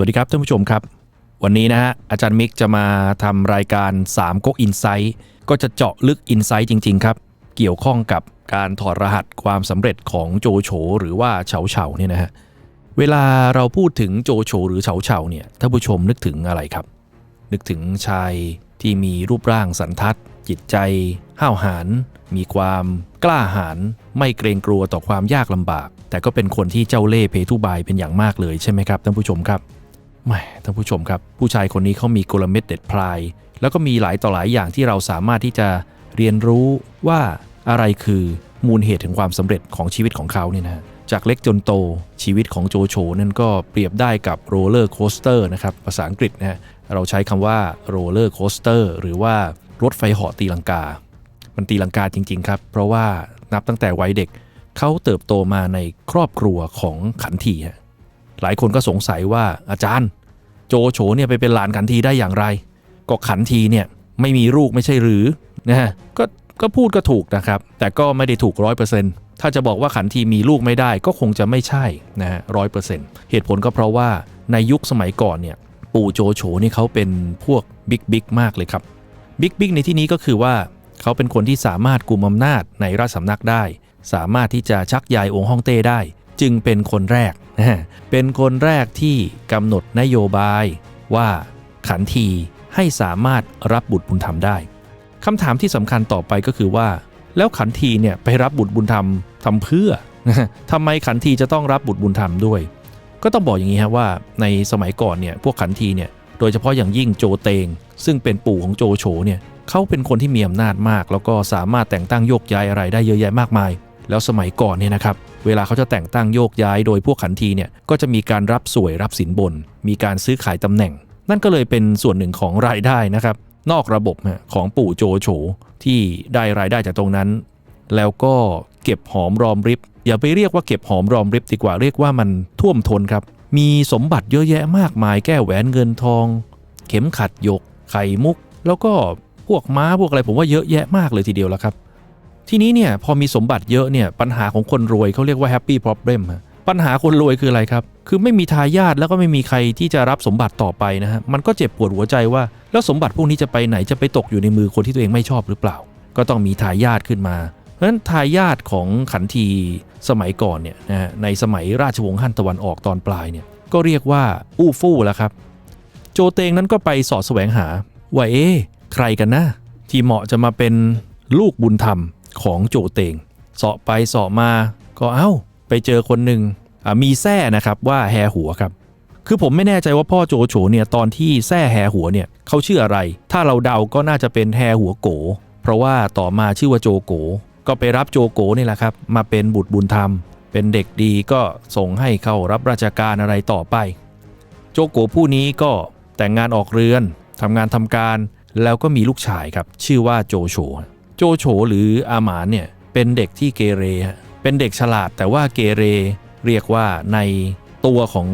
วัสดีครับท่านผู้ชมครับ วันนี้นะฮะอาจารย์มิกจะมาทำรายการ3ก๊กอินไซต์ก็จะเจาะลึกอินไซต์จริง ๆ ครับ เกี่ยวข้องกับการถอดรหัสความสำเร็จของโจโฉหรือว่าเฉาเฉาเนี่ยนะฮะเวลาเราพูดถึงโจโฉหรือเฉาเฉาเนี่ยท่านผู้ชมนึกถึงอะไรครับ นึกถึงชายที่มีรูปร่างสันทัด จิตใจ ห้าวหาญมีความกล้าหาญไม่เกรงกลัวต่อความยากลำบาก แต่ก็เป็นคนที่เจ้าเล่ห์เพทุบายเป็นอย่างมากเลยใช่ไหมครับท่านผู้ชมครับ แหมท่านผู้ชมครับ ผู้ชายคนนี้เขามีกลเม็ดเด็ดพลาย แล้วก็มีหลายต่อหลายอย่างที่เราสามารถที่จะเรียนรู้ว่าอะไรคือมูลเหตุถึงความสำเร็จของชีวิตของเขาเนี่ยนะจากเล็กจนโตชีวิตของโจโฉนั่นก็เปรียบได้กับโรลเลอร์โคสเตอร์นะครับภาษาอังกฤษนะเราใช้คำว่าโรลเลอร์โคสเตอร์หรือว่ารถไฟเหาะตีลังกา มันตีลังกาจริง ๆ ครับ เพราะว่านับตั้งแต่วัยเด็กเขาเติบโตมาในครอบครัวของขันทีฮะ หลายคนก็สงสัยว่าอาจารย์ โจโฉเนี่ยไปเป็นหลานขันทีได้อย่างไร ก็ขันทีเนี่ยไม่มีลูกไม่ใช่หรือนะฮะก็ก็พูดก็ถูกนะครับ แต่ก็ไม่ได้ถูกร้อยเปอร์เซ็นต์ถ้าจะบอกว่าขันทีมีลูกไม่ได้ก็คงจะไม่ใช่นะฮะร้อยเปอร์เซ็นต์เหตุผลก็เพราะว่าในยุคสมัยก่อนเนี่ยปู่โจโฉนี่เขาเป็นพวกบิ๊กบิ๊กมากเลยครับบิ๊กบิ๊กในที่นี้ก็คือว่าเขาเป็นคนที่สามารถกุมอำนาจในราชสำนักได้ สามารถที่จะชักใยองค์ฮ่องเต้ได้ จึงเป็นคนแรก เป็นคนแรกที่กำหนดนโยบายว่าขันทีให้สามารถรับบุตรบุญธรรมได้คำถามที่สำคัญต่อไปก็คือว่า แล้วขันทีเนี่ยไปรับบุตรบุญธรรมทำเพื่อทำไมขันทีจะต้องรับบุตรบุญธรรมด้วย ก็ต้องบอกอย่างนี้ครับว่าในสมัยก่อนเนี่ยพวกขันทีเนี่ยโดยเฉพาะอย่างยิ่งโจเตง ซึ่งเป็นปู่ของโจโฉเนี่ยเขาเป็นคนที่มีอำนาจมาก แล้วก็สามารถแต่งตั้งโยกย้ายอะไรได้เยอะแยะมากมาย แล้วสมัยก่อนเนี่ยนะครับ เวลาเขาจะแต่งตั้งโยกย้ายโดยพวกขันทีเนี่ยก็จะมีการรับสวยรับสินบน มีการซื้อขายตำแหน่ง นั่นก็เลยเป็นส่วนหนึ่งของรายได้นะครับ นอกระบบของปู่โจโฉที่ได้รายได้จากตรงนั้น แล้วก็เก็บหอมรอมริบ อย่าไปเรียกว่าเก็บหอมรอมริบดีกว่าเรียกว่ามันท่วมท้นครับ มีสมบัติเยอะแยะมากมายแก้วแหวนเงินทอง เข็มขัดยก ไข่มุก แล้วก็พวกม้าพวกอะไรผมว่าเยอะแยะมากเลยทีเดียวแล้วครับ ทีนี้เนี่ยพอมีสมบัติเยอะเนี่ยปัญหาของคนรวยเขาเรียกว่าแฮปปี้ r o บ l e m ปัญหาคนรวยคืออะไรครับ คือไม่มีทายาทแล้วก็ไม่มีใครที่จะรับสมบัติต่อไปนะฮะมันก็เจ็บปวดหัวใจว่า แล้วสมบัติพวกนี้จะไปไหนจะไปตกอยู่ในมือคนที่ตัวเองไม่ชอบหรือเปล่า ก็ต้องมีทายาทขึ้นมาเพราะฉะนั้นทายาทของขันทีสมัยก่อนเนี่ยนะฮะในสมัยราชวงศ์ฮั่นตะวันออกตอนปลายเนี่ยก็เรียกว่าอู้ฟู่แล้วครับ โจเตงนั้นก็ไปสอดแสวงหาว่าเอ๊ะใครกันนะที่เหมาะจะมาเป็นลูกบุญธรรม ของโจเตงเสาะไปเสาะมาก็เอ้า ไปเจอคนหนึ่งมีแท้นะครับว่าแฮหัวครับคือผมไม่แน่ใจว่าพ่อโจโฉเนี่ยตอนที่แท้แฮหัวเนี่ยเขาชื่ออะไร ถ้าเราเดาก็น่าจะเป็นแฮหัวโก เพราะว่าต่อมาชื่อว่าโจโก ก็ไปรับโจโกนี่แหละครับ มาเป็นบุตรบุญธรรม เป็นเด็กดีก็ส่งให้เข้ารับราชการอะไรต่อไป โจโกผู้นี้ก็แต่งงานออกเรือนทำงานทำการแล้วก็มีลูกชายครับ ชื่อว่าโจโฉ โจโฉหรืออาหมานเนี่ยเป็นเด็กที่เกเร เป็นเด็กฉลาดแต่ว่าเกเรเรียกว่าในตัวของ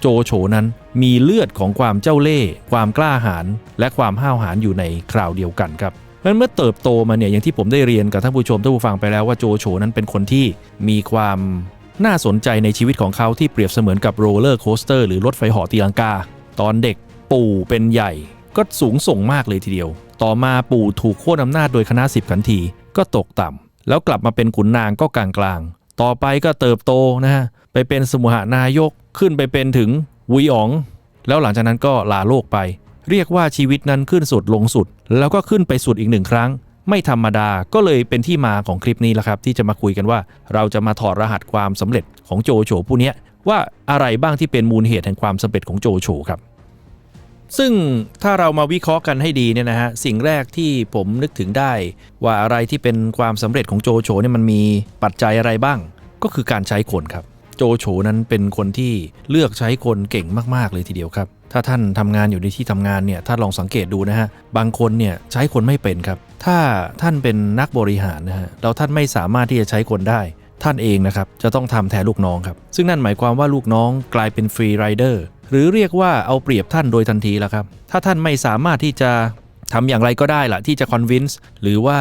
โจโฉนั้นมีเลือดของความเจ้าเล่ห์ความกล้าหาญและความห้าวหาญอยู่ในคราวเดียวกันครับเพราะเมื่อเติบโตมาเนี่ยอย่างที่ผมได้เรียนกับท่านผู้ชมท่านผู้ฟังไปแล้วว่าโจโฉนั้นเป็นคนที่มีความน่าสนใจในชีวิตของเขาที่เปรียบเสมือนกับโรลเลอร์โคสเตอร์หรือรถไฟหาะตีลังกา ตอนเด็กปู่เป็นใหญ่ก็สูงส่งมากเลยทีเดียว ต่อมาปู่ถูกโค่นอำนาจโดยคณะสิบขันทีก็ตกต่ำแล้วกลับมาเป็นขุนนางก็กลางกลางต่อไปก็เติบโตนะฮะไปเป็นสมุหานายกขึ้นไปเป็นถึงวุยอ๋อง แล้วหลังจากนั้นก็ลาโลกไป เรียกว่าชีวิตนั้นขึ้นสุดลงสุด แล้วก็ขึ้นไปสุดอีกหนึ่งครั้ง ไม่ธรรมดาก็เลยเป็นที่มาของคลิปนี้แหละครับ ที่จะมาคุยกันว่าเราจะมาถอดรหัสความสำเร็จของโจโฉผู้นี้ว่าอะไรบ้างที่เป็นมูลเหตุแห่งความสำเร็จของโจโฉครับ ซึ่งถ้าเรามาวิเคราะห์กันให้ดีเนี่ยนะฮะสิ่งแรกที่ผมนึกถึงได้ ว่าอะไรที่เป็นความสำเร็จของโจโฉเนี่ยมันมีปัจจัยอะไรบ้าง ก็คือการใช้คนครับ โจโฉนั้นเป็นคนที่เลือกใช้คนเก่งมากๆเลยทีเดียวครับ ถ้าท่านทำงานอยู่ในที่ทำงานเนี่ยถ้าลองสังเกตดูนะฮะบางคนเนี่ยใช้คนไม่เป็นครับ ถ้าท่านเป็นนักบริหารนะฮะแล้วท่านไม่สามารถที่จะใช้คนได้ท่านเองนะครับจะต้องทำแทนลูกน้องครับ ซึ่งนั่นหมายความว่าลูกน้องกลายเป็นฟรีไรเดอร์ หรือเรียกว่าเอาเปรียบท่านโดยทันทีแล้วครับ ถ้าท่านไม่สามารถที่จะทำอย่างไรก็ได้ละที่จะคอนวินส์หรือว่า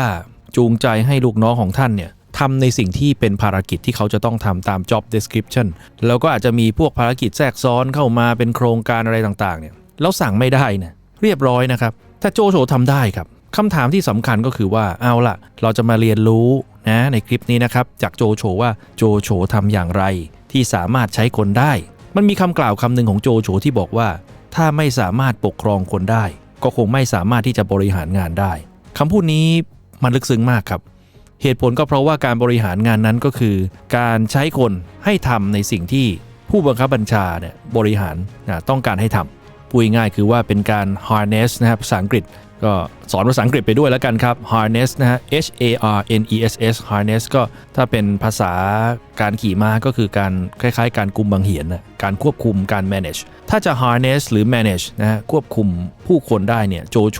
จูงใจให้ลูกน้องของท่านเนี่ยทำในสิ่งที่เป็นภารกิจที่เขาจะต้องทำตาม job description แล้วก็อาจจะมีพวกภารกิจแทรกซ้อนเข้ามาเป็นโครงการอะไรต่างๆเนี่ยแล้วสั่งไม่ได้เนี่ยเรียบร้อยนะครับแต่โจโฉทำได้ครับคำถามที่สำคัญก็คือว่าเอาล่ะ เราจะมาเรียนรู้นะในคลิปนี้นะครับ จากโจโฉว่าโจโฉทำอย่างไร ที่สามารถใช้คนได้ มันมีคำกล่าวคำหนึ่งของโจโฉที่บอกว่า ถ้าไม่สามารถปกครองคนได้ ก็คงไม่สามารถที่จะบริหารงานได้คำพูดนี้มันลึกซึ้งมากครับ เหตุผลก็เพราะว่าการบริหารงานนั้นก็คือ การใช้คนให้ทำในสิ่งที่ผู้บังคับบัญชาเนี่ยบริหารต้องการให้ทำ พูดง่ายคือว่าเป็นการ harness นะครับภาษาอังกฤษ ก็สอนภาษาอังกฤษไปด้วยแล้วกันครับ harness นะฮะ H A R N E S S harness ก็ถ้าเป็นภาษาการขี่ม้าก็คือการคล้ายๆ การกุมบังเหียนนะการควบคุมการ manage ถ้าจะ harness หรือ manage นะฮะควบคุมผู้คนได้เนี่ยโจโฉ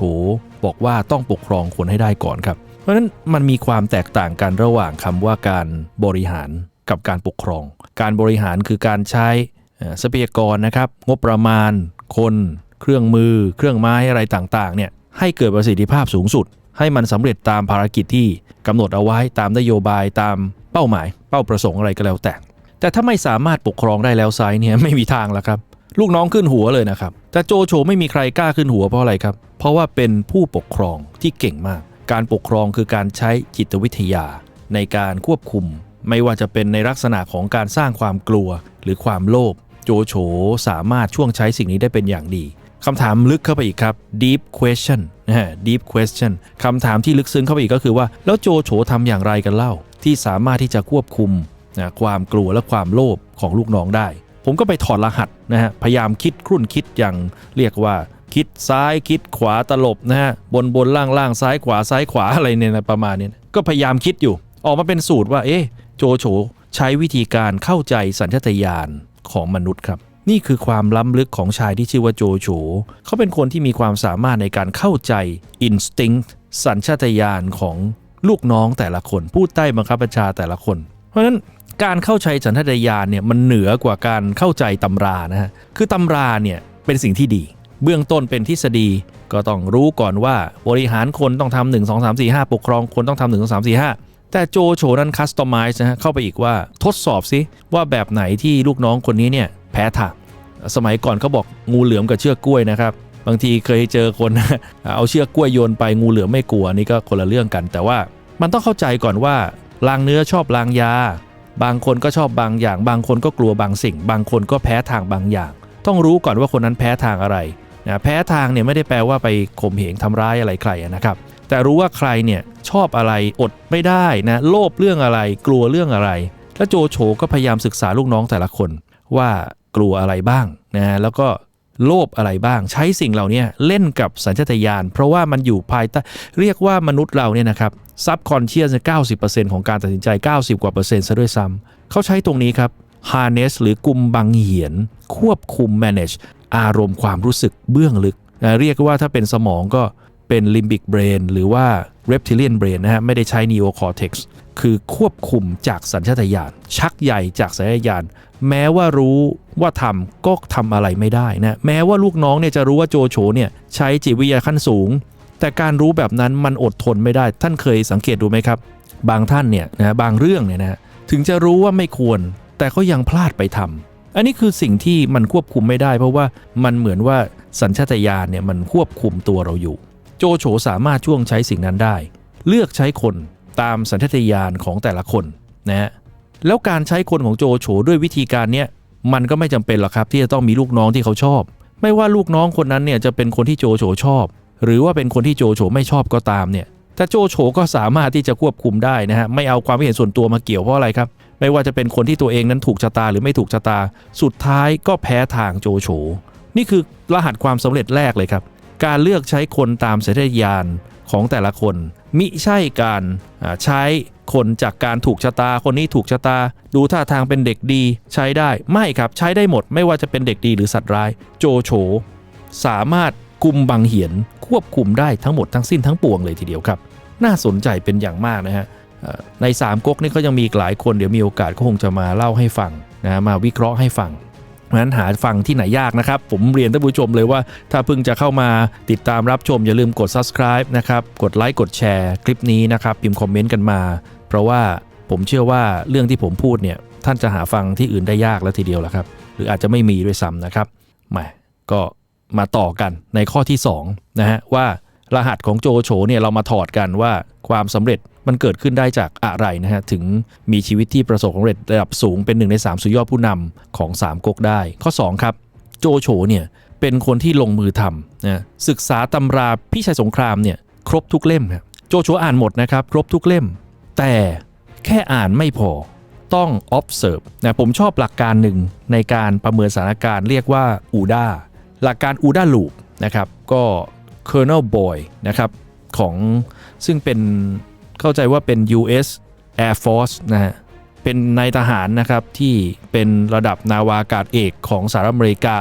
บอกว่าต้องปกครองคนให้ได้ก่อนครับ เพราะฉะนั้นมันมีความแตกต่างกันระหว่างคำว่าการบริหารกับการปกครอง การบริหารคือการใช้เอ่อทรัพยากรนะครับ งบประมาณ คน เครื่องมือ เครื่องไม้อะไรต่างๆเนี่ยให้เกิดประสิทธิภาพสูงสุด ให้มันสำเร็จตามภารกิจที่กำหนดเอาไว้ตามนโยบายตามเป้าหมาย เป้าประสงค์อะไรก็แล้วแต่ แต่ถ้าไม่สามารถปกครองได้แล้วไซส์เนี่ยไม่มีทางแล้วครับ ลูกน้องขึ้นหัวเลยนะครับ แต่โจโฉไม่มีใครกล้าขึ้นหัวเพราะอะไรครับ เพราะว่าเป็นผู้ปกครองที่เก่งมาก การปกครองคือการใช้จิตวิทยา ในการควบคุม ไม่ว่าจะเป็นในลักษณะของการสร้างความกลัวหรือความโลภ โจโฉสามารถช่วงใช้สิ่งนี้ได้เป็นอย่างดีคำถามลึกเข้าไปอีกครับ deep question นะฮะ deep question คำถามที่ลึกซึ้งเข้าไปอีกก็คือว่า แล้วโจโฉทำอย่างไรกันเล่า ที่สามารถที่จะควบคุมนะความกลัวและความโลภของลูกน้องได้ ผมก็ไปถอดรหัสนะฮะพยายามคิดครุ่นคิดอย่างเรียกว่า คิดซ้ายคิดขวาตลบนะฮะบนบนล่างล่างซ้ายขวาซ้ายขวาอะไรเนี่ยนะประมาณนี้ก็พยายามคิดอยู่ ออกมาเป็นสูตรว่าเอ๊ะโจโฉใช้วิธีการเข้าใจสัญชาตญาณ ของมนุษย์ครับ นี่คือความล้ำลึกของชายที่ชื่อว่าโจโฉเขาเป็นคนที่มีความสามารถในการเข้าใจ instinct สัญชาตญาณของลูกน้องแต่ละคน ผู้ใต้บังคับบัญชาแต่ละคน เพราะฉะนั้นการเข้าใจสัญชาตญาณเนี่ยมันเหนือกว่าการเข้าใจตำรานะฮะคือตำราเนี่ยเป็นสิ่งที่ดี เบื้องต้นเป็นทฤษฎีก็ต้องรู้ก่อนว่าบริหารคนต้องทำหนึ่งสองสามสี่ห้าปกครองคนต้องทำหนึ่งสองสามสี่ห้า แต่โจโฉนั้นคัสตอมไมซ์นะฮะเข้าไปอีกว่าทดสอบซิว่าแบบไหนที่ลูกน้องคนนี้เนี่ยแพ้ทางสมัยก่อนเขาบอกงูเหลือมกับเชือกกล้วยนะครับบางทีเคยเจอคนเอาเชือกกล้วยโยนไปงูเหลือมไม่กลัวนี่ก็คนละเรื่องกัน แต่ว่ามันต้องเข้าใจก่อนว่าลางเนื้อชอบลางยา บางคนก็ชอบบางอย่าง บางคนก็กลัวบางสิ่ง บางคนก็แพ้ทางบางอย่าง ต้องรู้ก่อนว่าคนนั้นแพ้ทางอะไรนะแพ้ทางเนี่ยไม่ได้แปลว่าไปข่มเหงทำร้ายอะไรใครนะครับ แต่รู้ว่าใครเนี่ยชอบอะไรอดไม่ได้นะโลภเรื่องอะไร กลัวเรื่องอะไร แล้วโจโฉก็พยายามศึกษาลูกน้องแต่ละคนว่ากลัวอะไรบ้างนะแล้วก็โลภอะไรบ้าง ใช้สิ่งเหล่านี้เล่นกับสัญชาตญาณเพราะว่ามันอยู่ภายใต้เรียกว่ามนุษย์เราเนี่ยนะครับซับคอนเชียสเก้าสิบเปอร์เซ็นต์ของการตัดสินใจ 90 กว่าเปอร์เซ็นต์ซะด้วยซ้ำเขาใช้ตรงนี้ครับ harness หรือกุมบังเหียน ควบคุม manage อารมณ์ความรู้สึกเบื้องลึกนะเรียกว่าถ้าเป็นสมองก็ เป็น limbic brain หรือว่า reptilian brain นะฮะ ไม่ได้ใช้ neocortex คือควบคุมจากสัญชาตญาณชักใหญ่จากสัญชาตญาณแม้ว่ารู้ว่าทำก็ทำอะไรไม่ได้นะแม้ว่าลูกน้องเนี่ยจะรู้ว่าโจโฉเนี่ยใช้จิตวิทยาขั้นสูง แต่การรู้แบบนั้นมันอดทนไม่ได้ ท่านเคยสังเกตดูไหมครับ บางท่านเนี่ยนะบางเรื่องเนี่ยนะถึงจะรู้ว่าไม่ควร แต่ก็ยังพลาดไปทำอันนี้คือสิ่งที่มันควบคุมไม่ได้ เพราะว่ามันเหมือนว่าสัญชาตญาณเนี่ยมันควบคุมตัวเราอยู่ โจโฉสามารถช่วงใช้สิ่งนั้นได้ เลือกใช้คนตามสัญชาตญาณของแต่ละคนนะฮะแล้วการใช้คนของโจโฉด้วยวิธีการเนี้ยมันก็ไม่จำเป็นหรอกครับที่จะต้องมีลูกน้องที่เขาชอบ ไม่ว่าลูกน้องคนนั้นเนี่ยจะเป็นคนที่โจโฉชอบ หรือว่าเป็นคนที่โจโฉไม่ชอบก็ตามเนี่ยแต่โจโฉก็สามารถที่จะควบคุมได้นะฮะไม่เอาความคิดเห็นส่วนตัวมาเกี่ยวเพราะอะไรครับ ไม่ว่าจะเป็นคนที่ตัวเองนั้นถูกชะตาหรือไม่ถูกชะตา สุดท้ายก็แพ้ทางโจโฉนี่คือรหัสความสำเร็จแรกเลยครับ การเลือกใช้คนตามสัญชาตญาณของแต่ละคน มิใช่การใช้คนจากการถูกชะตา คนนี้ถูกชะตา ดูท่าทางเป็นเด็กดีใช้ได้ไม่ครับใช้ได้หมด ไม่ว่าจะเป็นเด็กดีหรือสัตว์ร้าย โจโฉสามารถกุมบังเหียนควบคุมได้ทั้งหมดทั้งสิ้นทั้งปวงเลยทีเดียวครับ น่าสนใจเป็นอย่างมากนะฮะในสามก๊กนี่ก็ยังมีหลายคนเดี๋ยวมีโอกาสก็คงจะมาเล่าให้ฟังนะมาวิเคราะห์ให้ฟัง ราะฉะนั้นหาฟังที่ไหนยากนะครับ ผมเรียนท่านผู้ชมเลยว่า ถ้าเพิ่งจะเข้ามาติดตามรับชม อย่าลืมกด subscribe นะครับ กดไลค์กดแชร์คลิปนี้นะครับพิมพ์คอมเมนต์กันมา เพราะว่าผมเชื่อว่าเรื่องที่ผมพูดเนี่ยท่านจะหาฟังที่อื่นได้ยากแล้วทีเดียวละครับ หรืออาจจะไม่มีด้วยซ้ำนะครับแหมก็มาต่อกันในข้อที่2นะฮะว่ารหัสของโจโฉเนี่ยเรามาถอดกันว่าความสำเร็จ มันเกิดขึ้นได้จากอะไรนะฮะถึงมีชีวิตที่ประสบความสำเร็จระดับสูงเป็นหนึ่งใน 3 สุดยอดผู้นำของ 3ก๊กได้ ข้อ 2 ครับ โจโฉเนี่ยเป็นคนที่ลงมือทำนะศึกษาตำราพิชัยสงครามเนี่ยครบทุกเล่มครับโจโฉอ่านหมดนะครับครบทุกเล่ม แต่แค่อ่านไม่พอต้อง observe นะผมชอบหลักการหนึ่งในการประเมินสถานการณ์เรียกว่าอูดาหลักการอูดาลูปนะครับก็ Colonel Boy นะครับของซึ่งเป็น เข้าใจว่าเป็น US Air Force นะฮะเป็นนายทหารนะครับที่เป็นระดับนาวากาศเอกของสหรัฐอเมริกา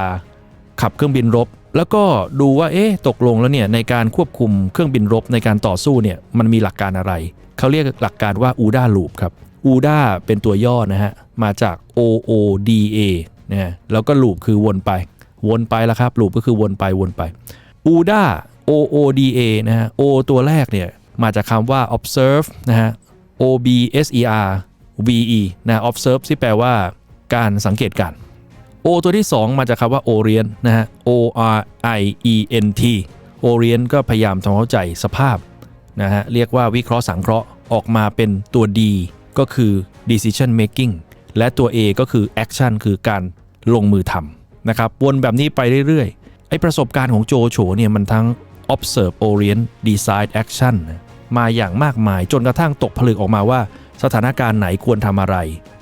ขับเครื่องบินรบ แล้วก็ดูว่าเอ๊ะตกลงแล้วเนี่ยในการควบคุมเครื่องบินรบในการต่อสู้เนี่ยมันมีหลักการอะไร เขาเรียกหลักการว่า UDA Loop ครับ UDA เป็นตัวย่อนะฮะมาจาก OODA นะฮะแล้วก็ loop คือวนไป วนไปแล้วครับ loop ก็คือวนไปวนไป UDA OODA นะฮะ O ตัวแรกเนี่ย มาจากคำว่า observe นะฮะ OBSER VE นะ observe ที่แปลว่าการสังเกตการ O ตัวที่ 2 มาจากคำว่า orient นะฮะ O R I E N T orient ก็พยายามทำเข้าใจสภาพนะฮะเรียกว่าวิเคราะห์สังเคราะห์ออกมาเป็นตัว D ก็คือ decision making และตัว A ก็คือ action คือการลงมือทำนะครับวนแบบนี้ไปเรื่อยๆ ไอประสบการณ์ของโจโฉเนี่ยมันทั้ง observe orient decide action นะ มาอย่างมากมายจนกระทั่งตกผลึกออกมาว่า สถานการณ์ไหนควรทำอะไร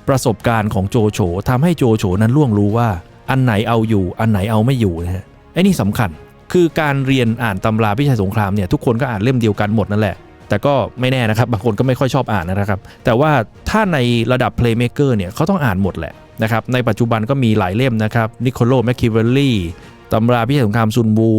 ประสบการณ์ของโจโฉทำให้โจโฉนั้นล่วงรู้ว่า อันไหนเอาอยู่ อันไหนเอาไม่อยู่นะฮะไอ้นี่สำคัญ คือการเรียนอ่านตำราพิชัยสงครามเนี่ยทุกคนก็อ่านเล่มเดียวกันหมดนั่นแหละแต่ก็ไม่แน่นะครับ บางคนก็ไม่ค่อยชอบอ่านนะครับ แต่ว่าถ้าในระดับ playmaker เนี่ยเขาต้องอ่านหมดแหละนะครับ ในปัจจุบันก็มีหลายเล่มนะครับนิโคลโลแมคคิเวลลี่ตำราพิชัยสงครามซุนบู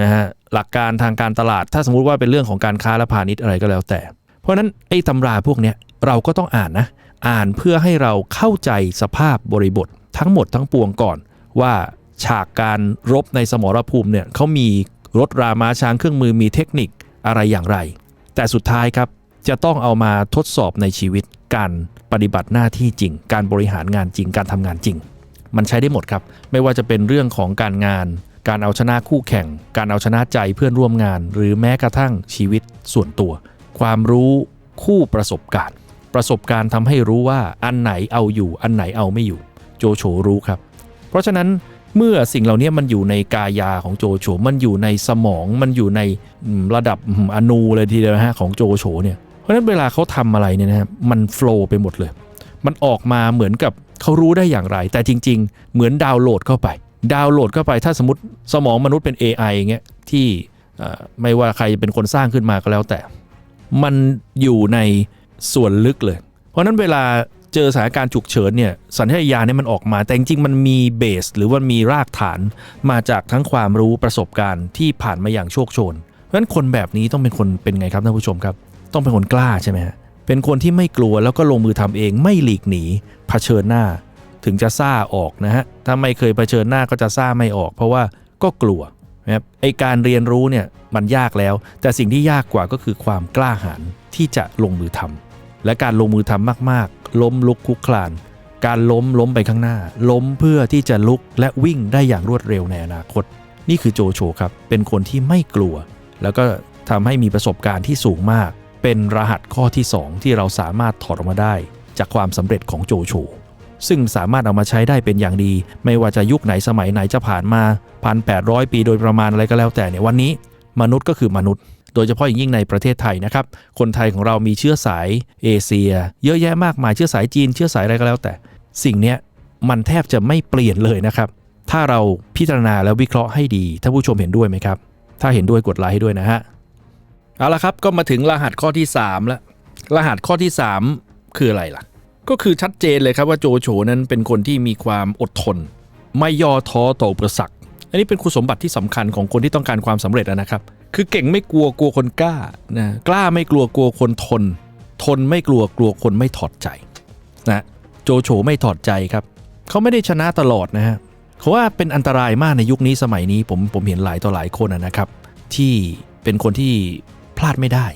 นะฮะ หลักการทางการตลาด ถ้าสมมุติว่าเป็นเรื่องของการค้าและพาณิชย์อะไรก็แล้วแต่ เพราะฉะนั้นไอ้ตำราพวกเนี้ยเราก็ต้องอ่านนะ อ่านเพื่อให้เราเข้าใจสภาพบริบททั้งหมดทั้งปวงก่อน ว่าฉากการรบในสมรภูมิเนี่ยเขามีรถรามาช้างเครื่องมือมีเทคนิคอะไรอย่างไร แต่สุดท้ายครับจะต้องเอามาทดสอบในชีวิตการปฏิบัติหน้าที่จริง การบริหารงานจริง การทำงานจริง มันใช้ได้หมดครับ ไม่ว่าจะเป็นเรื่องของการงาน การเอาชนะคู่แข่ง การเอาชนะใจเพื่อนร่วมงาน หรือแม้กระทั่งชีวิตส่วนตัว ความรู้คู่ประสบการณ์ ประสบการณ์ทำให้รู้ว่าอันไหนเอาอยู่ อันไหนเอาไม่อยู่ โจโฉรู้ครับ เพราะฉะนั้นเมื่อสิ่งเหล่านี้มันอยู่ในกายาของโจโฉมันอยู่ในสมองมันอยู่ในระดับอนูเลยทีเดียวฮะของโจโฉเนี่ยเพราะฉะนั้นเวลาเขาทำอะไรเนี่ยนะครับมันโฟล์ไปหมดเลย มันออกมาเหมือนกับเขารู้ได้อย่างไร แต่จริง ๆ เหมือนดาวน์โหลดเข้าไป ดาวน์โหลดเข้าไปถ้าสมมติสมองมนุษย์เป็น AI อย่างเงี้ยที่ไม่ว่าใครเป็นคนสร้างขึ้นมาก็แล้วแต่ มันอยู่ในส่วนลึกเลย เพราะนั้นเวลาเจอสถานการณ์ฉุกเฉินเนี่ยสัญชาตญาณเนี่ยมันออกมา แต่จริงๆมันมีเบสหรือว่ามีรากฐานมาจากทั้งความรู้ประสบการณ์ที่ผ่านมาอย่างโชคโชนเพราะฉะนั้นคนแบบนี้ต้องเป็นคนเป็นไงครับท่านผู้ชมครับ ต้องเป็นคนกล้าใช่ไหมฮะเป็นคนที่ไม่กลัวแล้วก็ลงมือทำเองไม่หลีกหนีเผชิญหน้า ถึงจะซ่าออกนะฮะ ถ้าไม่เคยเผชิญหน้าก็จะซ่าไม่ออก เพราะว่าก็กลัวนะครับไอการเรียนรู้เนี่ยมันยากแล้ว แต่สิ่งที่ยากกว่าก็คือความกล้าหาญที่จะลงมือทำและการลงมือทำมากๆ ล้มลุกคุกคลาน การล้มล้มไปข้างหน้า ล้มเพื่อที่จะลุกและวิ่งได้อย่างรวดเร็วในอนาคต นี่คือโจโฉครับ เป็นคนที่ไม่กลัว แล้วก็ทำให้มีประสบการณ์ที่สูงมาก เป็นรหัสข้อที่ 2 ที่เราสามารถถอดออกมาได้ จากความสำเร็จของโจโฉ ซึ่งสามารถเอามาใช้ได้เป็นอย่างดี ไม่ว่าจะยุคไหนสมัยไหนจะผ่านมา 1,800 ปีโดยประมาณอะไรก็แล้วแต่เนี่ยวันนี้ มนุษย์ก็คือมนุษย์ โดยเฉพาะอย่างยิ่งในประเทศไทยนะครับ คนไทยของเรามีเชื้อสายเอเชีย เยอะแยะมากมายเชื้อสายจีนเชื้อสายอะไรก็แล้วแต่ สิ่งนี้มันแทบจะไม่เปลี่ยนเลยนะครับ ถ้าเราพิจารณาแล้ววิเคราะห์ให้ดีท่านผู้ชมเห็นด้วยไหมครับ ถ้าเห็นด้วยกดไลค์ให้ด้วยนะฮะเอาละครับก็มาถึงรหัสข้อที่3แล้วรหัสข้อที่ 3 คืออะไรล่ะ ก็คือชัดเจนเลยครับว่าโจโฉนั้นเป็นคนที่มีความอดทน ไม่ย่อท้อต่ออุปสรรคอันนี้เป็นคุณสมบัติที่สำคัญของคนที่ต้องการความสำเร็จนะครับ คือเก่งไม่กลัวกลัวคนกล้านะกล้าไม่กลัวกลัวคนทน ทนไม่กลัวกลัวคนไม่ถอดใจนะโจโฉไม่ถอดใจครับ เขาไม่ได้ชนะตลอดนะฮะเขาว่าเป็นอันตรายมากในยุคนี้สมัยนี้ผมผมเห็นหลายต่อหลายคนนะครับ ที่เป็นคนที่พลาดไม่ได้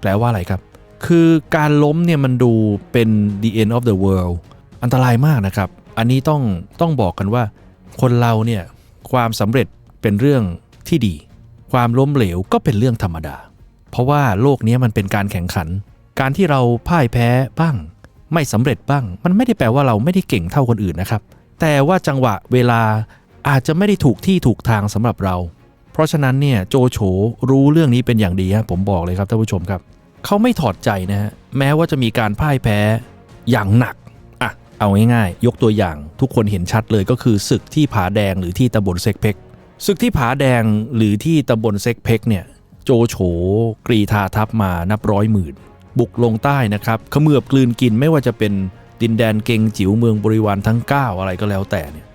แปลว่าอะไรครับ คือการล้มเนี่ยมันดูเป็น the end of the world อันตรายมากนะครับ อันนี้ต้องต้องบอกกันว่า คนเราเนี่ยความสำเร็จเป็นเรื่องที่ดี ความล้มเหลวก็เป็นเรื่องธรรมดา เพราะว่าโลกนี้มันเป็นการแข่งขัน การที่เราพ่ายแพ้บ้าง ไม่สำเร็จบ้าง มันไม่ได้แปลว่าเราไม่ได้เก่งเท่าคนอื่นนะครับ แต่ว่าจังหวะเวลาอาจจะไม่ได้ถูกที่ถูกทางสำหรับเรา เพราะฉะนั้นเนี่ยโจโฉรู้เรื่องนี้เป็นอย่างดีฮะผมบอกเลยครับท่านผู้ชมครับ เขาไม่ถอดใจนะฮะแม้ว่าจะมีการพ่ายแพ้อย่างหนักอะเอาง่ายๆ ยกตัวอย่างทุกคนเห็นชัดเลยก็คือศึกที่ผาแดงหรือที่ตำบลเซกเพกศึกที่ผาแดงหรือที่ตำบลเซกเพกเนี่ยโจโฉกรีธาทัพมานับร้อยหมื่น บุกลงใต้นะครับขมือบกลืนกินไม่ว่าจะเป็นดินแดนเกงจิ๋วเมืองบริวารทั้ง 9 อะไรก็แล้วแต่เนี่ย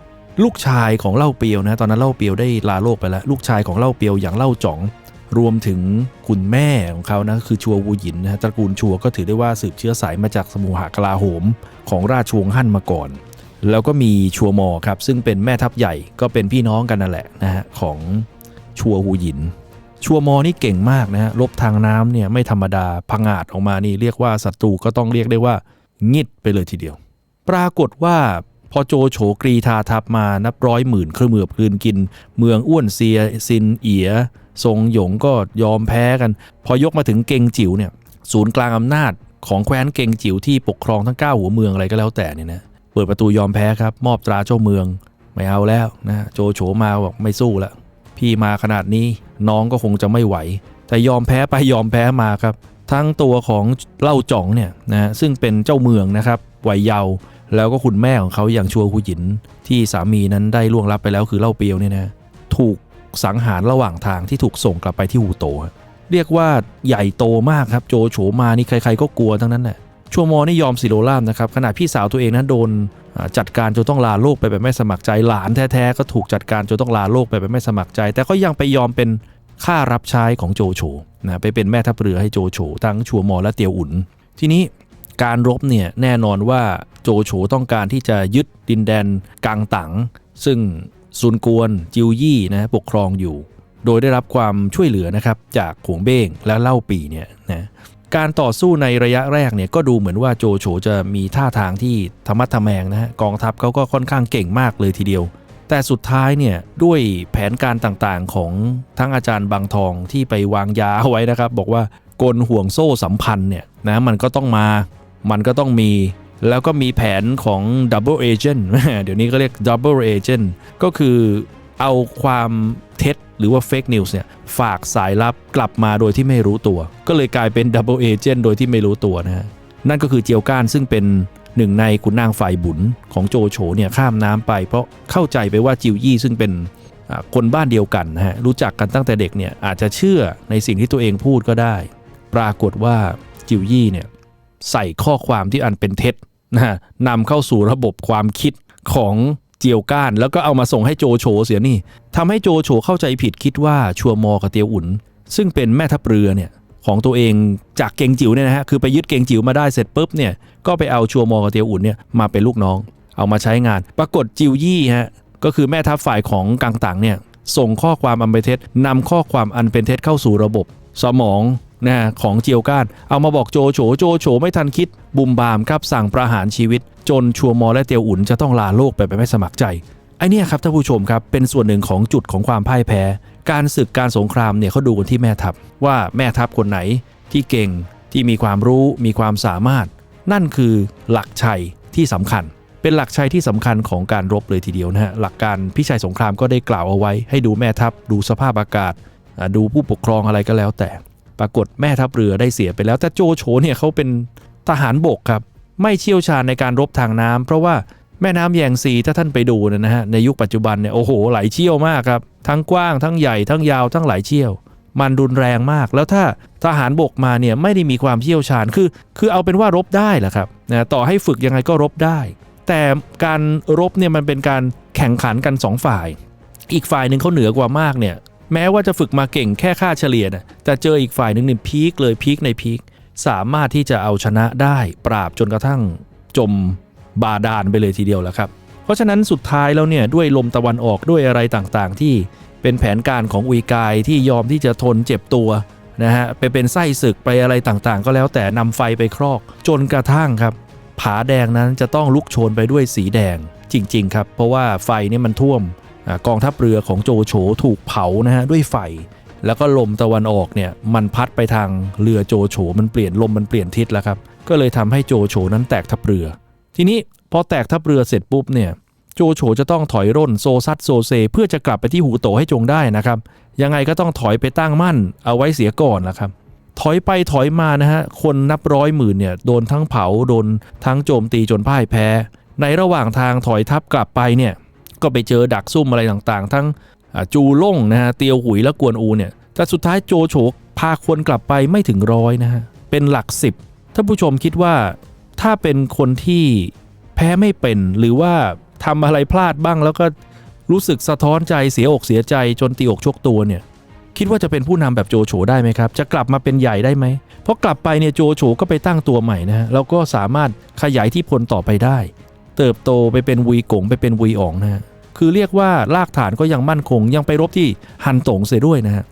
ลูกชายของเล่าเปียวนะตอนนั้นเล่าเปียวได้ลาโลกไปแล้ว ลูกชายของเล่าเปียวอย่างเล่าจ๋อง รวมถึงคุณแม่ของเขานะคือชัววูหยินนะตระกูลชัวก็ถือได้ว่าสืบเชื้อสายมาจากสมุหกลาโหม ของราชวงศ์ฮั่นมาก่อน แล้วก็มีชัวมอครับซึ่งเป็นแม่ทัพใหญ่ก็เป็นพี่น้องกันนั่นแหละนะฮะของชัววูหยิน ชัวมอนี่เก่งมากนะฮะรบทางน้ำเนี่ยไม่ธรรมดาพังอาจออกมานี่เรียกว่าศัตรูก็ต้องเรียกได้ว่างิดไปเลยทีเดียว ปรากฏว่าพอโจโฉกรีธาทัพมานับร้อยหมื่นเครื่องมือบกลืนกิน เมืองอ้วนเซียซินเอีย ทรงหยงก็ยอมแพ้กัน พอยกมาถึงเกงจิ๋วเนี่ยศูนย์กลางอำนาจของแคว้นเกงจิ๋วที่ปกครองทั้ง 9 หัวเมืองอะไรก็แล้วแต่เนี่ยนะเปิดประตูยอมแพ้ครับ มอบตราเจ้าเมืองไม่เอาแล้วนะโจโฉมาบอกไม่สู้ละพี่มาขนาดนี้น้องก็คงจะไม่ไหว แต่ยอมแพ้ไปยอมแพ้มาครับ ทั้งตัวของเล่าจ่องเนี่ยนะซึ่งเป็นเจ้าเมืองนะครับวัยเยาว์แล้วก็คุณแม่ของเขาอย่างชัวหูหยินที่สามีนั้นได้ล่วงลับไปแล้วคือเล่าเปียวเนี่ยนะถูก สังหารระหว่างทางที่ถูกส่งกลับไปที่ฮูโตะเรียกว่าใหญ่โตมากครับโจโฉมานี่ใครๆก็กลัวทั้งนั้นแหละชัวโมนี่ยอมสิโรล่ามนะครับขณะพี่สาวตัวเองนั้นโดนจัดการจนต้องลาโลกไปแบบไม่สมัครใจหลานแท้ๆก็ถูกจัดการจนต้องลาโลกไปแบบไม่สมัครใจ แต่ก็ยังไปยอมเป็นข้ารับใช้ของโจโฉนะไปเป็นแม่ทัพเรือให้โจโฉทั้งชัวมอและเตียวอุ่น ทีนี้การรบเนี่ยแน่นอนว่าโจโฉต้องการที่จะยึดดินแดนกังตังซึ่ง ซุนกวนจิวยี่นะปกครองอยู่ โดยได้รับความช่วยเหลือนะครับจากขวงเบ้งและเล่าปีเนี่ยนะการต่อสู้ในระยะแรกเนี่ยก็ดูเหมือนว่าโจโฉจะมีท่าทางที่ธรรมัดทะแมงนะฮะกองทัพเขาก็ค่อนข้างเก่งมากเลยทีเดียว แต่สุดท้ายเนี่ยด้วยแผนการต่างๆของทั้งอาจารย์บางทองที่ไปวางยาเอาไว้นะครับ บอกว่ากลห่วงโซ่สัมพันธ์เนี่ยนะมันก็ต้องมา มันก็ต้องมี แล้วก็มีแผนของ Double Agent เดี๋ยวนี้ก็เรียก Double Agent ก็คือเอาความเท็จหรือว่า Fake News เนี่ยฝากสายลับกลับมาโดยที่ไม่รู้ตัว ก็เลยกลายเป็น Double Agent โดยที่ไม่รู้ตัวนะฮะนั่นก็คือเจียวก้านซึ่งเป็นหนึ่งในขุนนางฝ่ายบุญของโจโฉเนี่ยข้ามน้ำไป เพราะเข้าใจไปว่าจิวยี่ซึ่งเป็นคนบ้านเดียวกันนะฮะรู้จักกันตั้งแต่เด็กเนี่ยอาจจะเชื่อในสิ่งที่ตัวเองพูดก็ได้ ปรากฏว่าจิวยี่เนี่ยใส่ข้อความที่อันเป็นเท็จ นะนำเข้าสู่ระบบความคิดของเจียวก้าน แล้วก็เอามาส่งให้โจโฉเสียนี่ทำให้โจโฉเข้าใจผิดคิดว่าชัวมอกับเตียวอุ่น ซึ่งเป็นแม่ทัพเรือเนี่ยของตัวเองจากเกงจิ๋วเนี่ยนะฮะคือไปยึดเกงจิ๋วมาได้เสร็จปุ๊บเนี่ยก็ไปเอาชัวมอกับเตียวอุ่นเนี่ยมาเป็นลูกน้อง เอามาใช้งาน ปรากฏจิวยี่ฮะก็คือแม่ทัพฝ่ายของกังตังเนี่ยส่งข้อความอันเป็นเท็จนำข้อความอันเป็นเท็จเข้าสู่ระบบ สมอง นะของเจียวก้าน เอามาบอกโจโฉโจโฉไม่ทันคิด บุมบามครับสั่งประหารชีวิต จนชัวมอและเตียวอุ่นจะต้องลาโลกไปแบบไม่สมัครใจไอเนี่ยครับท่านผู้ชมครับเป็นส่วนหนึ่งของจุดของความพ่ายแพ้ การศึกการสงครามเนี่ยเขาดูกันที่แม่ทัพว่าแม่ทัพคนไหนที่เก่งที่มีความรู้มีความสามารถ นั่นคือหลักชัยที่สำคัญ เป็นหลักชัยที่สำคัญของการรบเลยทีเดียวนะฮะหลักการพิชัยสงครามก็ได้กล่าวเอาไว้ ให้ดูแม่ทัพดูสภาพอากาศ ดูผู้ปกครองอะไรก็แล้วแต่ ปรากฏแม่ทัพเรือได้เสียไปแล้ว แต่โจโฉเนี่ยเขาเป็นทหารบกครับ ไม่เชี่ยวชาญในการรบทางน้ำเพราะว่าแม่น้ำแยงซีถ้าท่านไปดูเนยนะฮะในยุคปัจจุบันเนี่ยโอ้โหไหลเชี่ยวมากครับ ทั้งกว้างทั้งใหญ่ทั้งยาวทั้งไหลเชี่ยว มันรุนแรงมาก แล้วถ้าทหารบกมาเนี่ยไม่ได้มีความเชี่ยวชาญคือ คือเอาเป็นว่ารบได้แหละครับนะต่อให้ฝึกยังไงก็รบได้ แต่การรบเนี่ยมันเป็นการแข่งขันกันสองฝ่าย อีกฝ่ายหนึ่งเขาเหนือกว่ามากเนี่ย แม้ว่าจะฝึกมาเก่งแค่ค่าเฉลี่ยนะแต่เจออีกฝ่ายหนึ่งเนี่ยพีคเลยพีคในพีคสามารถที่จะเอาชนะได้ปราบจนกระทั่งจมบาดาลไปเลยทีเดียวแหละครับ เพราะฉะนั้นสุดท้ายแล้วเนี่ยด้วยลมตะวันออกด้วยอะไรต่างๆ ที่เป็นแผนการของอุยกายที่ยอมที่จะทนเจ็บตัวนะฮะไปเป็นไส้ศึกไปอะไรต่างๆ ก็แล้วแต่นำไฟไปครอกจนกระทั่งครับ ผาแดงนั้นจะต้องลุกโชนไปด้วยสีแดงจริง ๆ ครับ เพราะว่าไฟเนี่ยมันท่วม กองทัพเรือของโจโฉถูกเผานะฮะด้วยไฟ แล้วก็ลมตะวันออกเนี่ยมันพัดไปทางเรือโจโฉมันเปลี่ยนลมมันเปลี่ยนทิศแล้วครับก็เลยทำให้โจโฉนั้นแตกทัพเรือ ทีนี้พอแตกทัพเรือเสร็จปุ๊บเนี่ยโจโฉจะต้องถอยร่นโซซัดโซเซ เพื่อจะกลับไปที่หูโตให้จงได้นะครับ ยังไงก็ต้องถอยไปตั้งมั่นเอาไว้เสียก่อนนะครับ ถอยไปถอยมานะฮะคนนับร้อยหมื่นเนี่ยโดนทั้งเผาโดนทั้งโจมตีจนพ่ายแพ้ ในระหว่างทางถอยทัพกลับไปเนี่ย ก็ไปเจอดักซุ่มอะไรต่างๆ ทั้งจูล่งนะฮะเตียวหุยและกวนอูเนี่ยแต่สุดท้ายโจโฉพาคนกลับไปไม่ถึงร้อยนะฮะเป็นหลักสิบท่านผู้ชมคิดว่าถ้าเป็นคนที่แพ้ไม่เป็นหรือว่าทำอะไรพลาดบ้างแล้วก็รู้สึกสะท้อนใจเสียอกเสียใจจนตีอกชกตัวเนี่ยคิดว่าจะเป็นผู้นำแบบโจโฉได้ไหมครับ จะกลับมาเป็นใหญ่ได้ไหม เพราะกลับไปเนี่ยโจโฉก็ไปตั้งตัวใหม่นะฮะแล้วก็สามารถขยายที่พลต่อไปได้ เติบโตไปเป็นวีกงไปเป็นวีอ๋องนะฮะ คือเรียกว่ารากฐานก็ยังมั่นคง ยังไปรบที่ฮันตงเสียด้วยนะฮะ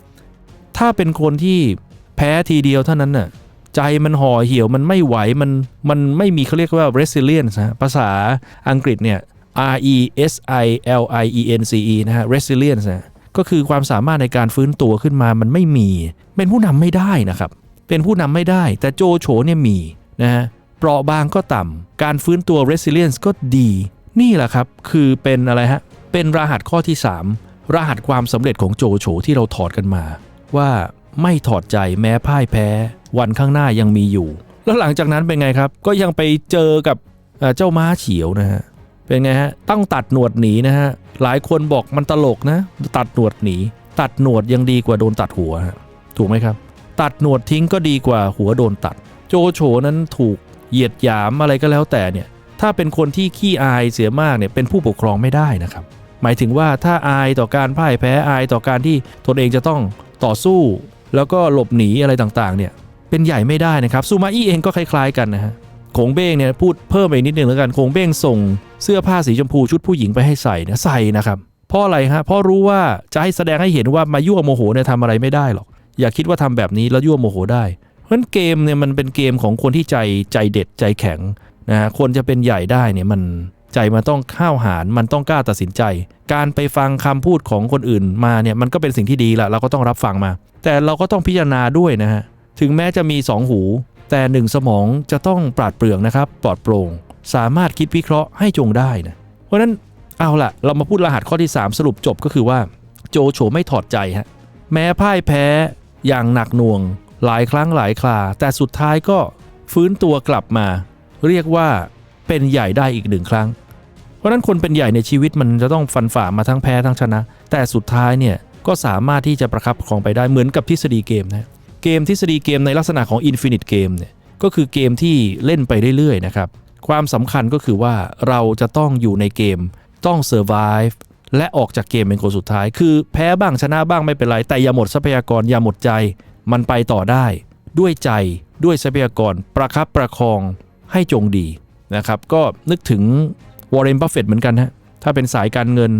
ถ้าเป็นคนที่แพ้ทีเดียวเท่านั้นน่ะใจมันห่อเหี่ยวมันไม่ไหวมันมันไม่มีเขาเรียกว่า resilience นะภาษาอังกฤษเนี่ย R E S I L I E N C E นะฮะ resilience นะก็คือความสามารถในการฟื้นตัวขึ้นมามันไม่มี เป็นผู้นำไม่ได้นะครับ เป็นผู้นำไม่ได้ แต่โจโฉเนี่ยมีนะฮะเปราะบางก็ต่ำการฟื้นตัว resilience ก็ดี นี่แหละครับ คือเป็นอะไรฮะ เป็นรหัสข้อที่ 3 รหัสความสำเร็จของโจโฉที่เราถอดกันมา ว่าไม่ถอดใจแม้พ่ายแพ้ วันข้างหน้ายังมีอยู่ แล้วหลังจากนั้นเป็นไงครับ ก็ยังไปเจอกับเจ้าม้าเฉียวนะฮะเป็นไงฮะต้องตัดหนวดหนีนะฮะหลายคนบอกมันตลกนะ ตัดหนวดหนี ตัดหนวดยังดีกว่าโดนตัดหัวถูกไหมครับ ตัดหนวดทิ้งก็ดีกว่าหัวโดนตัด โจโฉนั้นถูกเหยียดหยามอะไรก็แล้วแต่เนี่ยถ้าเป็นคนที่ขี้อายเสียมากเนี่ยเป็นผู้ปกครองไม่ได้นะครับ หมายถึงว่าถ้าอายต่อการพ่ายแพ้อายต่อการที่ตนเองจะต้องต่อสู้ แล้วก็หลบหนีอะไรต่างๆ เนี่ยเป็นใหญ่ไม่ได้นะครับซูมาอี้เองก็คล้ายๆกันนะฮะโขงเบ้งเนี่ยพูดเพิ่มไปนิดนึงแล้วกันโขงเบ้งส่งเสื้อผ้าสีชมพูชุดผู้หญิงไปให้ใส่นี่ยใส่นะครับเพราะอะไรฮะเพราะรู้ว่าจะให้แสดงให้เห็นว่ามายั่วโมโหเนี่ยทำอะไรไม่ได้หรอกอย่าคิดว่าทำแบบนี้แล้วยั่วโมโหได้ เพราะฉะนั้นเกมเนี่ยมันเป็นเกมของคนที่ใจใจเด็ดใจแข็งนะฮะคนจะเป็นใหญ่ได้เนี่ยมัน ใจมันต้องข้าวหารมันต้องกล้าตัดสินใจ การไปฟังคำพูดของคนอื่นมาเนี่ยมันก็เป็นสิ่งที่ดีละเราก็ต้องรับฟังมา แต่เราก็ต้องพิจารณาด้วยนะฮะถึงแม้จะมีสองหู แต่หนึ่งสมองจะต้องปราดเปรื่องนะครับปลอดโปร่ง สามารถคิดวิเคราะห์ให้จงได้นะเพราะนั้นเอาละเรามาพูดรหัสข้อที่ 3 สรุปจบก็คือว่า โจโฉไม่ถอดใจฮะแม้พ่ายแพ้อย่างหนักหน่วง หลายครั้งหลายคราแต่สุดท้ายก็ฟื้นตัวกลับมา เรียกว่า เป็นใหญ่ได้อีกหนึ่งครั้ง เพราะนั้นคนเป็นใหญ่ในชีวิตมันจะต้องฟันฝ่ามาทั้งแพ้ทั้งชนะ แต่สุดท้ายเนี่ยก็สามารถที่จะประคับประคองไปได้เหมือนกับทฤษฎีเกมนะเกมทฤษฎีเกมในลักษณะของ Infinite Game เนี่ยก็คือเกมที่เล่นไปเรื่อยๆนะครับความสำคัญก็คือว่าเราจะต้องอยู่ในเกมต้อง survive และออกจากเกมเป็นคนสุดท้าย คือแพ้บ้างชนะบ้างไม่เป็นไร แต่อย่าหมดทรัพยากรอย่าหมดใจ มันไปต่อได้ ด้วยใจด้วยทรัพยากรประคับประคองให้จงดี นะครับก็นึกถึงวอร์เรนบัฟเฟตเหมือนกันฮะถ้าเป็นสายการเงิน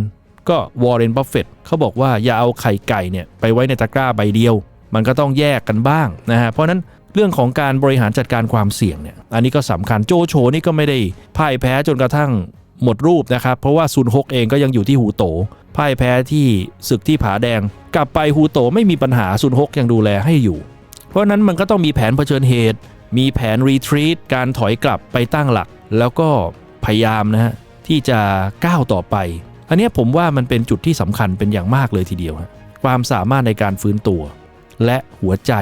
ก็วอร์เรนบัฟเฟตเขาบอกว่าอย่าเอาไข่ไก่เนี่ยไปไว้ในตะกร้าใบเดียว มันก็ต้องแยกกันบ้างนะฮะเพราะนั้นเรื่องของการบริหารจัดการความเสี่ยงเนี่ยอันนี้ก็สำคัญโจโฉนี่ก็ไม่ได้พ่ายแพ้จนกระทั่งหมดรูปนะครับ เพราะว่าซุนฮกเองก็ยังอยู่ที่หูโตพ่ายแพ้ที่ศึกที่ผาแดง กลับไปหูโตไม่มีปัญหาซุนฮกยังดูแลให้อยู่ เพราะนั้นมันก็ต้องมีแผนเผชิญเหตุ มีแผนรีทรีตการถอยกลับไปตั้งหลัก แล้วก็พยายามนะฮะที่จะก้าวต่อไป อันนี้ผมว่ามันเป็นจุดที่สำคัญเป็นอย่างมากเลยทีเดียวฮะความสามารถในการฟื้นตัว และหัวใจ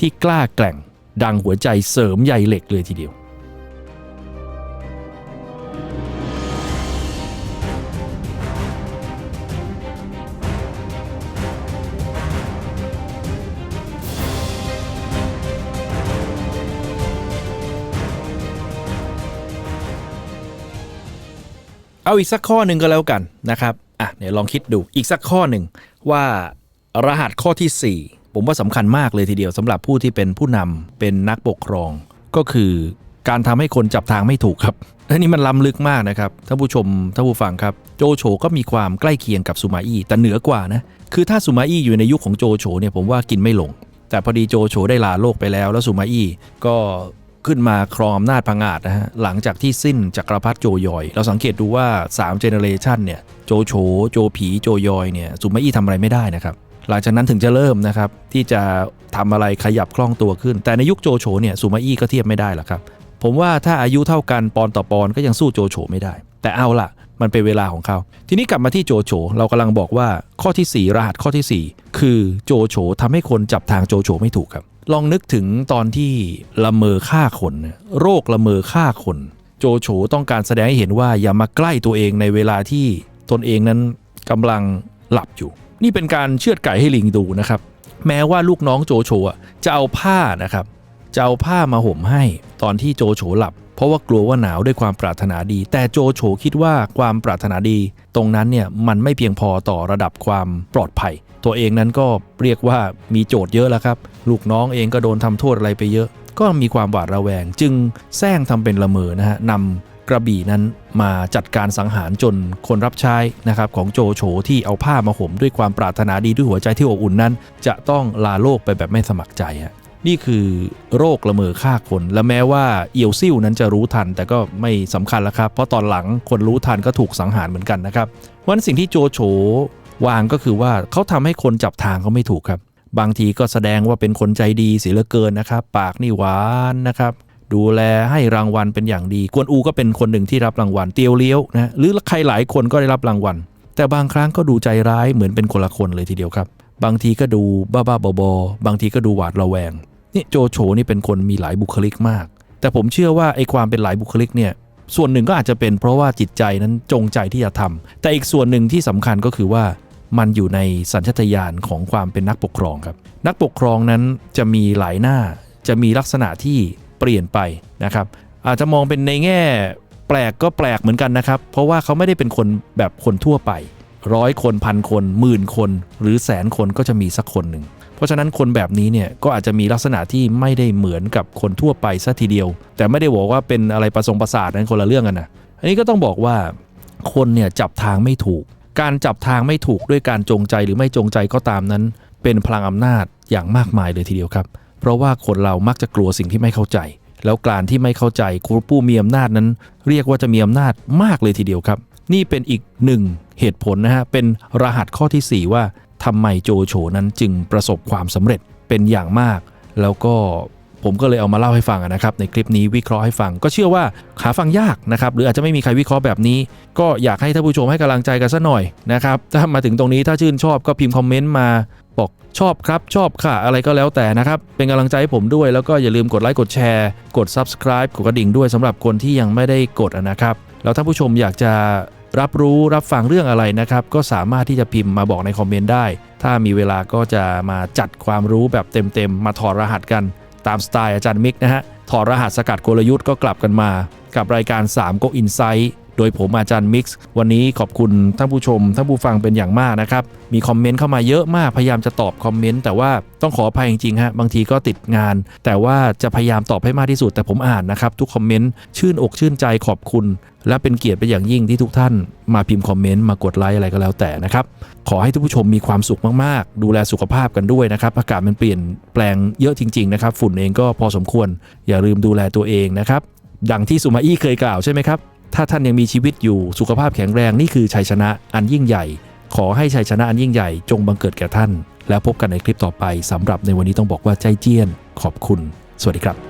ที่กล้าแกร่ง ดังหัวใจเสริมใยเหล็กเลยทีเดียว เอาอีกสักข้อหนึ่งก็แล้วกันนะครับอะเดี๋ยวลองคิดดูอีกสักข้อหนึ่งว่ารหัสข้อทีสี่4 ผมว่าสำคัญมากเลยทีเดียวสำหรับผู้ที่เป็นผู้นำเป็นนักปกครอง ก็คือการทำให้คนจับทางไม่ถูกครับอันนี้มันล้ำลึกมากนะครับท่านผู้ชมท่านผู้ฟังครับโจโฉก็มีความใกล้เคียงกับซูมาอี้แต่เหนือกว่านะคือถ้าซูมาอี้อยู่ในยุคของโจโฉเนี่ยผมว่ากินไม่ลง แต่พอดีโจโฉได้ลาโลกไปแล้ว แล้วซูมาอี้ก็ ขึ้นมาครองอำนาจพังอาจนะฮะหลังจากที่สิ้นจักรพรรดิโจยอย เราสังเกตดูว่า3เจเนเรชันเนี่ยโจโฉโจผีโจยอยเนี่ยซูมาอี้ทำอะไรไม่ได้นะครับหลังจากนั้นถึงจะเริ่มนะครับ ที่จะทำอะไรขยับคล่องตัวขึ้น แต่ในยุคโจโฉเนี่ยซูมาอี้ก็เทียบไม่ได้หรอกครับ ผมว่าถ้าอายุเท่ากันปอนต่อปอนก็ยังสู้โจโฉไม่ได้ แต่เอาล่ะ มันเป็นเวลาของเขา ทีนี้กลับมาที่โจโฉเรากำลังบอกว่าข้อทีสี่4 รหัสข้อทีสี่4 คือโจโฉทำให้คนจับทางโจโฉไม่ถูกครับ ลองนึกถึงตอนที่ละเมอฆ่าคน โรคละเมอฆ่าคน โจโฉต้องการแสดงให้เห็นว่าอย่ามาใกล้ตัวเองในเวลาที่ตนเองนั้นกำลังหลับอยู่ นี่เป็นการเชือดไก่ให้ลิงดูนะครับ แม้ว่าลูกน้องโจโฉจะเอาผ้านะครับจะเอาผ้ามาห่มให้ตอนที่โจโฉหลับ เพราะว่ากลัวว่าหนาวด้วยความปรารถนาดี แต่โจโฉคิดว่าความปรารถนาดี ตรงนั้นเนี่ยมันไม่เพียงพอต่อระดับความปลอดภัย ตัวเองนั้นก็เรียกว่ามีโจทย์เยอะแล้วครับ ลูกน้องเองก็โดนทำโทษอะไรไปเยอะ ก็มีความหวาดระแวง จึงแซงทำเป็นละเมอนะฮะนำกระบี่นั้นมาจัดการสังหารจนคนรับใช้นะครับของโจโฉที่เอาผ้ามาห่มด้วยความปรารถนาดีด้วยหัวใจที่อบอุ่นนั้น จะต้องลาโลกไปแบบไม่สมัครใจฮะนี่คือโรคละเมอฆ่าคน และแม้ว่าเอียวซิ่วนั้นจะรู้ทัน แต่ก็ไม่สำคัญแล้วครับ เพราะตอนหลังคนรู้ทันก็ถูกสังหารเหมือนกันนะครับวันสิ่งที่โจโฉ วางก็คือว่าเขาทำให้คนจับทางเขาไม่ถูกครับ บางทีก็แสดงว่าเป็นคนใจดีเสียเหลือเกินนะครับ ปากนี่หวานนะครับดูแลให้รางวัลเป็นอย่างดี กวนอูก็เป็นคนหนึ่งที่รับรางวัลเตียวเลี้ยวนะหรือใครหลายคนก็ได้รับรางวัล แต่บางครั้งก็ดูใจร้ายเหมือนเป็นคนละคนเลยทีเดียวครับ บางทีก็ดูบ้าๆบอๆบางทีก็ดูหวาดระแวงนี่โจโฉนี่เป็นคนมีหลายบุคลิกมาก แต่ผมเชื่อว่าไอ้ความเป็นหลายบุคลิกเนี่ยส่วนหนึ่งก็อาจจะเป็นเพราะว่าจิตใจนั้นจงใจที่จะทำแต่อีกส่วนหนึ่งที่สำคัญก็คือว่า มันอยู่ในสัญชาตญาณของความเป็นนักปกครองครับ นักปกครองนั้นจะมีหลายหน้า จะมีลักษณะที่เปลี่ยนไปนะครับ อาจจะมองเป็นในแง่แปลกก็แปลกเหมือนกันนะครับ เพราะว่าเขาไม่ได้เป็นคนแบบคนทั่วไปร้อยคนพันคนหมื่นคน หรือแสนคนก็จะมีสักคนหนึ่ง เพราะฉะนั้นคนแบบนี้เนี่ยก็อาจจะมีลักษณะที่ไม่ได้เหมือนกับคนทั่วไปซะทีเดียว แต่ไม่ได้บอกว่าเป็นอะไรประสงค์ประสาทนั้นคนละเรื่องกันนะอันนี้ก็ต้องบอกว่าคนเนี่ยจับทางไม่ถูก การจับทางไม่ถูกด้วยการจงใจหรือไม่จงใจก็ตามนั้น เป็นพลังอำนาจอย่างมากมายเลยทีเดียวครับ เพราะว่าคนเรามักจะกลัวสิ่งที่ไม่เข้าใจ แล้วการที่ไม่เข้าใจผู้มีอำนาจนั้น เรียกว่าจะมีอำนาจมากเลยทีเดียวครับ นี่เป็นอีกหนึ่งเหตุผลนะฮะเป็นรหัสข้อทีสี่4 ว่าทำไมโจโฉนั้นจึงประสบความสำเร็จเป็นอย่างมาก แล้วก็ ผมก็เลยเอามาเล่าให้ฟังนะครับในคลิปนี้วิเคราะห์ให้ฟัง ก็เชื่อว่าหาฟังยากนะครับหรืออาจจะไม่มีใครวิเคราะห์แบบนี้ ก็อยากให้ท่านผู้ชมให้กำลังใจกันสักหน่อยนะครับถ้ามาถึงตรงนี้ถ้าชื่นชอบก็พิมพ์คอมเมนต์มาบอกชอบครับ ชอบค่ะ อะไรก็แล้วแต่นะครับ เป็นกำลังใจให้ผมด้วยแล้วก็อย่าลืมกดไลค์กดแชร์ กด subscribe กดกระดิ่งด้วยสำหรับคนที่ยังไม่ได้กดนะครับแล้วถ้านผู้ชมอยากจะรับรู้รับฟังเรื่องอะไรนะครับ ก็สามารถที่จะพิมพ์มาบอกในคอมเมนต์ได้ ถ้ามีเวลาก็จะมาจัดความรู้แบบเต็มๆ มาถอดรหัสกัน ตามสไตล์อาจารย์มิกนะฮะถอดรหัสสกัดกลยุทธ์ก็กลับกันมา กับรายการ3 Go Insight โดยผมอาจารย์มิกซ์วันนี้ขอบคุณท่านผู้ชมท่านผู้ฟังเป็นอย่างมากนะครับ มีคอมเมนต์เข้ามาเยอะมาก พยายามจะตอบคอมเมนต์แต่ว่าต้องขออภัยจริงๆฮะบางทีก็ติดงาน แต่ว่าจะพยายามตอบให้มากที่สุด แต่ผมอ่านนะครับทุกคอมเมนต์ชื่นอกชื่นใจขอบคุณ และเป็นเกียรติเป็นอย่างยิ่งที่ทุกท่านมาพิมพ์คอมเมนต์มากดไลค์อะไรก็แล้วแต่นะครับขอให้ท่านผู้ชมมีความสุขมากๆ ดูแลสุขภาพกันด้วยนะครับอากาศมันเปลี่ยนแปลงเยอะจริงๆนะครับฝุ่นเองก็พอสมควร อย่าลืมดูแลตัวเองนะครับดังที่สุมาอี้เคยกล่าวใช่ไหมครับ ถ้าท่านยังมีชีวิตอยู่สุขภาพแข็งแรงนี่คือชัยชนะอันยิ่งใหญ่ ขอให้ชัยชนะอันยิ่งใหญ่จงบังเกิดแก่ท่าน แล้วพบกันในคลิปต่อไปสำหรับในวันนี้ต้องบอกว่าใจเจี้ยน ขอบคุณ สวัสดีครับ